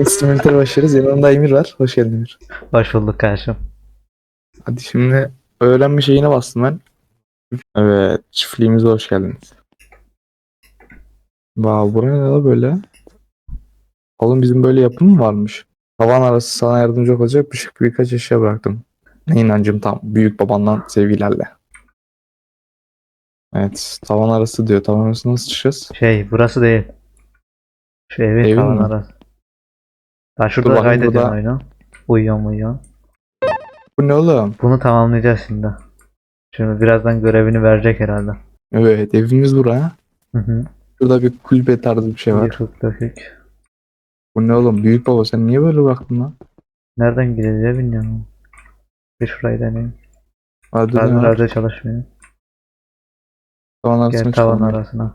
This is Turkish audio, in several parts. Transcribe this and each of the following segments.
Instrumental başlarız. Yanımda Emir var. Hoş geldin Emir. Hoş bulduk kardeşim. Hadi şimdi öğrenme şeyine bastım ben. Evet. Çiftliğimize hoş geldiniz. Vav buraya ne la böyle? Oğlum bizim böyle yapım mı varmış? Tavan arası sana yardımcı olacak bir, birkaç eşya bıraktım. Ne inancım tam. Büyük babandan sevgilerle. Evet. Tavan arası diyor. Tavan arası nasıl çıkacağız? Şey burası değil. Şu evin Evin tavan mi? arası. Ben şurada bakayım, kaydediyorum burada- oyunu. Uyuyorum uyuyorum. Bu ne oğlum? Bunu tamamlayacağız şimdi. Şimdi birazdan görevini verecek herhalde. Evet. Evimiz buraya. Hı hı. Şurada bir kulübe tarzı bir şey var. Yıkık dökük. Bu ne oğlum? Büyük baba sen niye böyle bıraktın lan? Nereden gideceği bilmiyorum. Bir şurayı deneyeyim. Hadi dön nerede çalışmıyor. Tavan arasına Gel tavan çıkalım. arasına.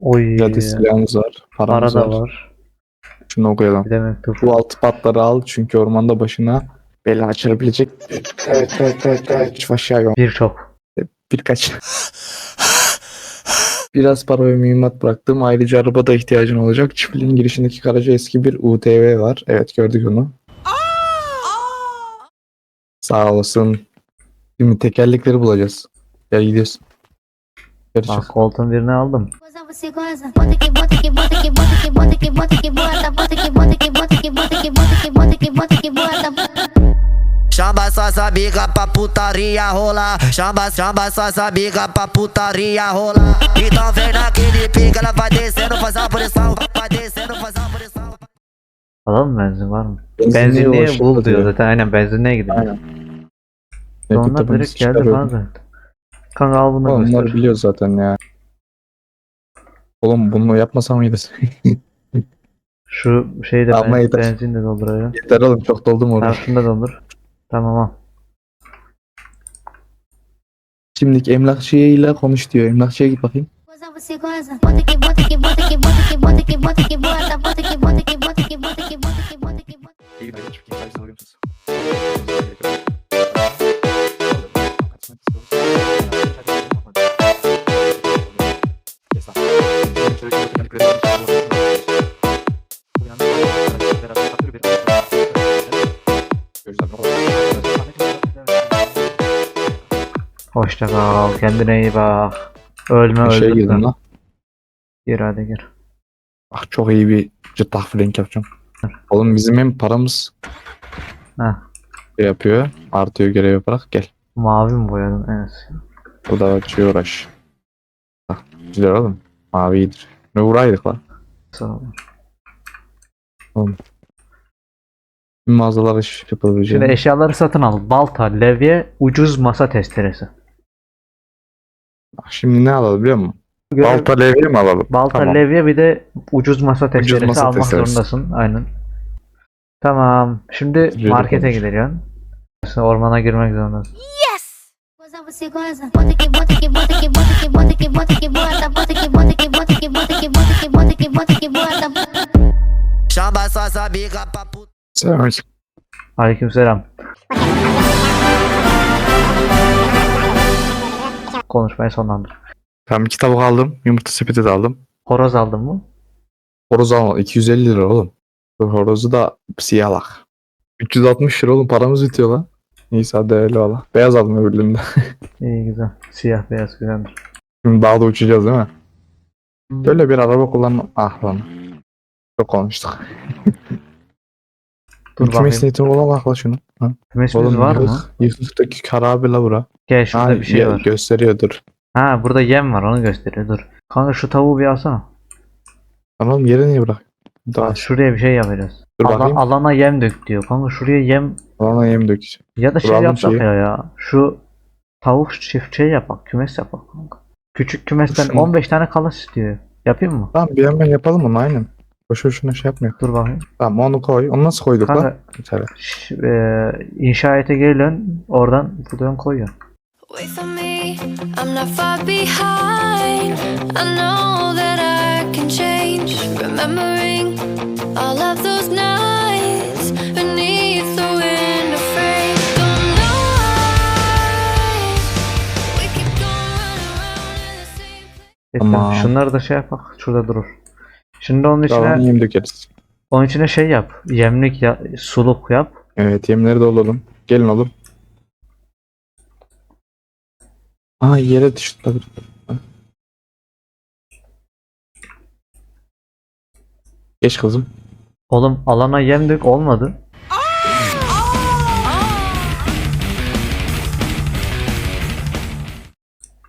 Oy. Cadı silahımız var. Para Paramız da var. var. Şunu okuyalım. Bir de mektup. Bu altı patları al çünkü ormanda başına bela açılabilecek. Evet evet evet evet. Şu aşağı yok. Birçok. Birkaç. Biraz para ve mühimmat bıraktım. Ayrıca arabada ihtiyacın olacak. Çiftliğin girişindeki garaja eski bir UTV var. Evet gördük onu. Sağ olasın. Şimdi tekerlekleri bulacağız. Gel gidiyoruz. Çık. Bak koltuğun birini aldım. Chama essas amigas pra putaria rolar. Chama, chama essas amigas pra putaria rolar. Então vem naquele pique, ela vai descendo, faz a pressão. Vai descendo, faz a pressão. Alalım benzin var mı? Benzinliğe bul diyor zaten. Aynen benzinliğe gidiyor. Aynen. Tabanı direkt geldi çıkarıyorum. Kanka al bunu Oğlum Onlar biliyoruz zaten ya. Oğlum bunu yapmasam mıydı? Şu şeyde Ama ben, yeter. benzin de doldurayım. Yeter oğlum çok doldum orada. Tamam şunu da doldur. Tamam al. Şimdiki emlakçıyla konuş diyor. Emlakçıya git bakayım. Goza você goza, bota que bota que bota que bota que bota que bota que bota, bota que bota que bota que bota que bota que bota que bota. Hoşça kal. Kendine iyi bak. Ölme Bir şey girdim lan. Gir hadi gir. Ah çok iyi bir cıttak flank yapacağım. Oğlum bizim hem paramız Heh. şey yapıyor. Artıyor görev yaparak gel. Mavi mi boyadın Enes? Bu da açıyor uğraş. Bak güzel oğlum. Mavi iyidir. Ne uğraydık lan. Sağ ol. Bir mağazalar iş yapabileceğim. Şimdi eşyaları satın al. Balta, levye, ucuz masa testeresi. Şimdi ne alalım biliyor musun? Görev- Balta levye mi alalım? Balta, Tamam. levye bir de ucuz masa testeresi masa almak testeresi. zorundasın. Aynen. Tamam. Şimdi Güzel markete olmuş. gidiyorsun. Ormana girmek zorundasın. Goza você goza, Konuşmayı sonlandır. Tamam iki tavuk aldım. Yumurta sepeti de aldım. Horoz aldın mı? Horoz almadım. 250 lira oğlum. Horozu da siyah 360 lira oğlum paramız bitiyor lan. Neyse hadi öyle valla. Beyaz aldım öbürlerinde. İyi güzel. Siyah beyaz güzeldir. Şimdi dağda uçacağız değil mi? Böyle bir araba kullanma... Ah lan. Çok konuştuk. Dur bakayım. niyetim olan akla şunu. Ha? Oğlum var mı? yıkık- Yıkıktaki karabe la bura. Gel şurada Ha, bir şey var. Gösteriyordur. Ha burada yem var onu gösteriyor dur. Kanka şu tavuğu bir alsana. Tamam yere niye bırak? Daha Bak, şuraya bir şey yapacağız. dur Ala- bakayım. alana yem dök diyor. Kanka şuraya yem Alana yem dökeceğim. ya da şey aldım yapsak şeyi. ya ya. Şu tavuk çift şey yapak. Kümes yapak kanka. Küçük kümesten Şunu- 15 tane kalas istiyor. Yapayım mı? Tamam bir hemen yapalım onu aynen. Boşu şuna şey yapmıyor. Dur bakayım. Tamam onu koy. Onu nasıl koyduk Kanka, lan? İçeri. E, inşaata geri dön. Oradan buradan koyuyor. Wait for me, I'm not far behind. I know that I can change. Remembering all of those nights beneath the window frame. Don't know why we keep on around in the same place. Tamam. Şunları da şey yap bak. Şurada durur. Şimdi onun içine Tamam yem dökeriz. onun içine şey yap. Yemlik ya, suluk yap. Evet yemleri de olalım. Gelin oğlum. Aa yere düştü. Geç kızım. Oğlum alana yem dök olmadı.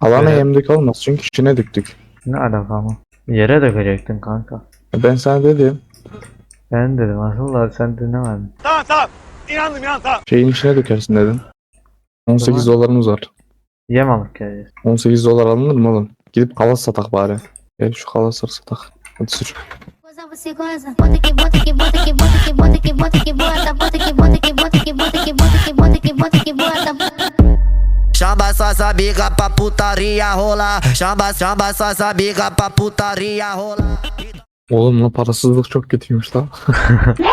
Alana Evet. yem dök olmaz çünkü içine döktük. Ne alaka ama. Yere dökecektin kanka. Ben sana dedim. Ben dedim aslında sen dinlemedin. Şeyin içine dökersin dedim. 18 Tamam. dolarımız var. Yem alıp geleceğiz. 18 dolar alınır mı oğlum? Gidip kalas satak bari. Gel şu kalasları satak. Hadi sür. Goza você goza. Bota que bota que bota que bota que bota que bota que bota. Bota que bota que bota que bota que bota que bota que bota. Chama suas amigas pra putaria rolar. Chama, chama suas amigas pra putaria rolar. Oğlum lan parasızlık çok kötüymüş lan.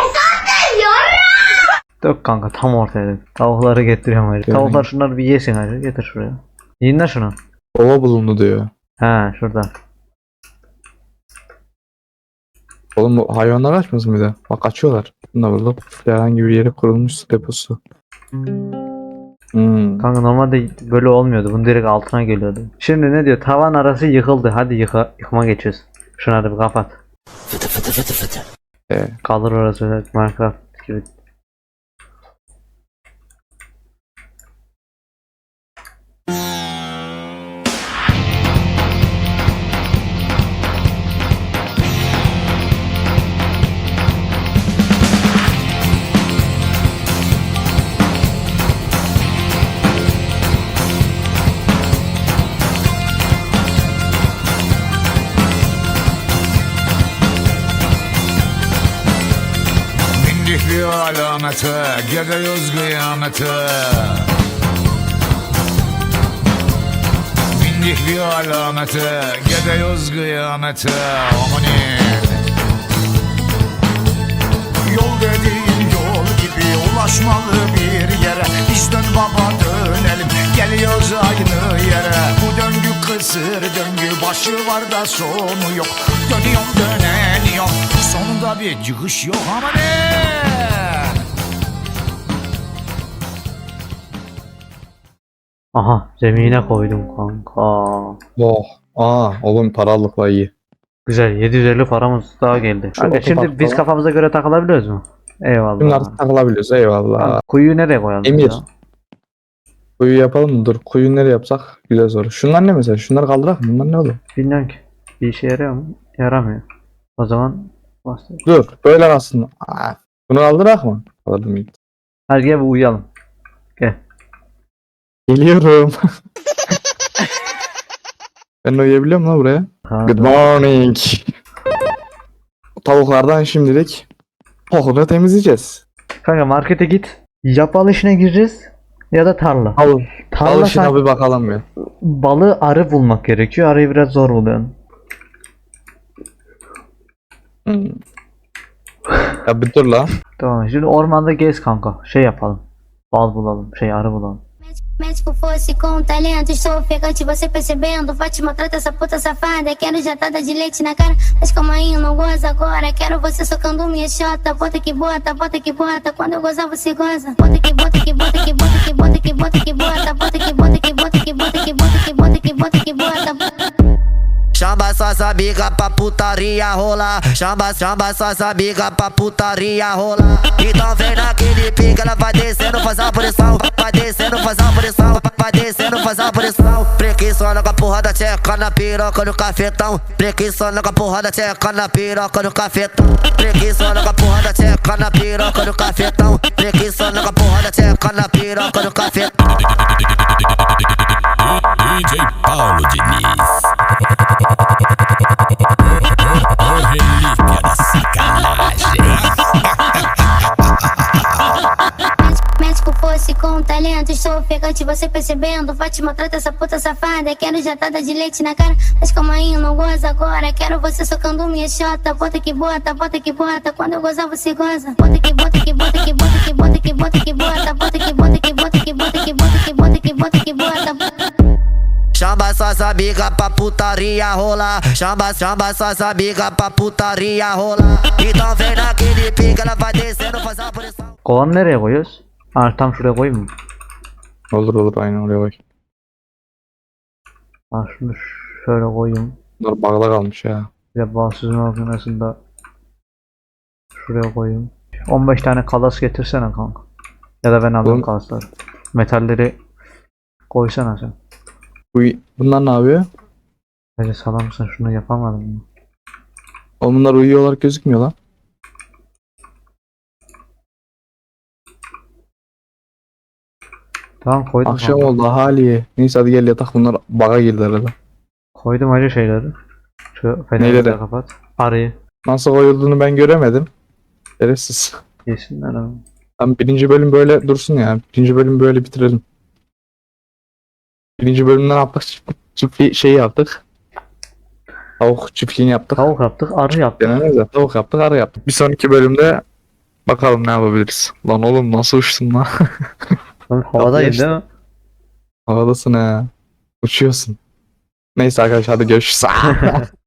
Dök kanka tam ortaya. Tavukları getiriyorum öyle. Evet. Tavuklar şunları bir yesin hadi getir şuraya. Yiyin de şunu. Ova bulundu diyor. He şurada. Oğlum bu hayvanlar bir de. Bak açıyorlar. Bunlar burada herhangi bir yere kurulmuş su deposu. Hmm. Kanka normalde böyle olmuyordu. Bunun direkt altına geliyordu. Şimdi ne diyor? Tavan arası yıkıldı. Hadi yıka, yıkma geçiyoruz. Şunları bir kapat. Ee, Kalır orası Minecraft gibi. Bindik bir alamete, gidiyoruz kıyamete. Bindik bir alamete, gidiyoruz kıyamete. Amanin Yol dediğin yol gibi ulaşmalı bir yere. Biz dön baba dönelim. Geliyoruz aynı yere. Bu döngü kısır döngü başı var da sonu yok. Dönüyorum döneniyorum sonunda bir çıkış yok. Ama Aha zemine koydum kanka. oh. Aa oğlum paralıkla iyi. Güzel 750 paramız daha geldi. Şu Kanka şimdi otoparkta biz var. kafamıza göre takılabiliyoruz mu? Eyvallah. Bunlar takılabiliyoruz eyvallah. Kanka, kuyuyu nereye koyalım? Emir. ya? Kuyu yapalım mı? Dur kuyu nereye yapsak? Güzel soru. Şunlar ne mesela? Şunları kaldırak mı? Bunlar ne oğlum? Bilmiyorum ki. Bir işe yarıyor mu? Yaramıyor. O zaman bastır. Dur böyle kalsın. Aa, bunu kaldırak mı? Kaldırdım ilk. Hadi gel bir uyuyalım. Gel. Geliyorum. ben de uyuyabiliyorum lan buraya. Kanka. Good morning. Tavuklardan şimdilik kokunu temizleyeceğiz. Kanka markete git. Yapal işine gireceğiz. Ya da tarla. Al, Tarla al sen- şuna bir bakalım ya. balığı arı bulmak gerekiyor. Arıyı biraz zor buluyorsun. Hmm. ya bir dur lan. Tamam şimdi ormanda gez kanka. Şey yapalım. Bal bulalım. Şey arı bulalım. Médico fosse com talento, estou ofegante, você percebendo? Fátima trata essa puta safada. Quero jatada de leite na cara, mas calma aí, não goza agora. Quero você socando minha chota. Bota que bota, bota que bota. Quando eu gozar, você goza. Bota que bota que bota que bota que bota que bota que bota. Bota que bota que bota que bota que bota que bota que bota que bota. Chama suas amigas pra putaria rolar. Chama, chama suas amigas pra putaria rolar. Então vem naquele pique, ela vai descendo, faz a pressão. Faz a pressão. Vai descendo, faz a pressão. Preguiçona com a porra da tcheca na piroca no cafetão. Preguiçona com a porra da tcheca na piroca no cafetão. Preguiçona com a porra da tcheca na piroca no cafetão. Preguiçona com a porra da tcheca na piroca no cafetão. DJ Paulo Diniz. Estou ofegante, você percebendo? Fátima trata essa puta safada. Quero jatada de leite na cara, mas calma aí, não goza agora. Quero você socando minha chota. Bota que bota, bota que bota. Quando eu gozar, você goza. Bota que bota que bota que bota que bota que bota que bota. Bota que bota que bota que bota que bota que bota que bota que bota. Chama suas amigas pra putaria rolar. Chama, chama suas amigas pra putaria rolar. Então vem naquele pique, ela vai descendo, faz a pressão. Kovanı nereye koyuyoruz? Tam şuraya koyayım mı? Olur olur aynen oraya koy. Ha, şunu şöyle koyayım. Bunlar bağda kalmış ya. Bir de bağımsız makinesini de şuraya koyayım. 15 tane kalas getirsene kanka. Ya da ben alayım kalasları. Metalleri koysana sen. Bu, bunlar ne yapıyor? Bence salar mısın şunu yapamadım mı? Oğlum bunlar uyuyor olarak gözükmüyor lan. Tamam koydum. Akşam kanka. oldu haliye. Neyse hadi gel yatak bunlar baga girdi herhalde. Koydum acı şeyleri. Şu Neyleri? de kapat. Arıyı. Nasıl koyulduğunu ben göremedim. Şerefsiz. Yesinler ama. Tam birinci bölüm böyle dursun ya. Birinci bölüm böyle bitirelim. Birinci bölümden yaptık. Çiftli şey yaptık. Tavuk çiftliğini yaptık. Tavuk yaptık, arı yaptık. Genelde de tavuk yaptık, arı yaptık. Bir sonraki bölümde bakalım ne yapabiliriz. Lan oğlum nasıl uçtun lan? Oğlum havadayım işte. değil mi? Havadasın ha. Uçuyorsun. Neyse arkadaşlar hadi görüşürüz.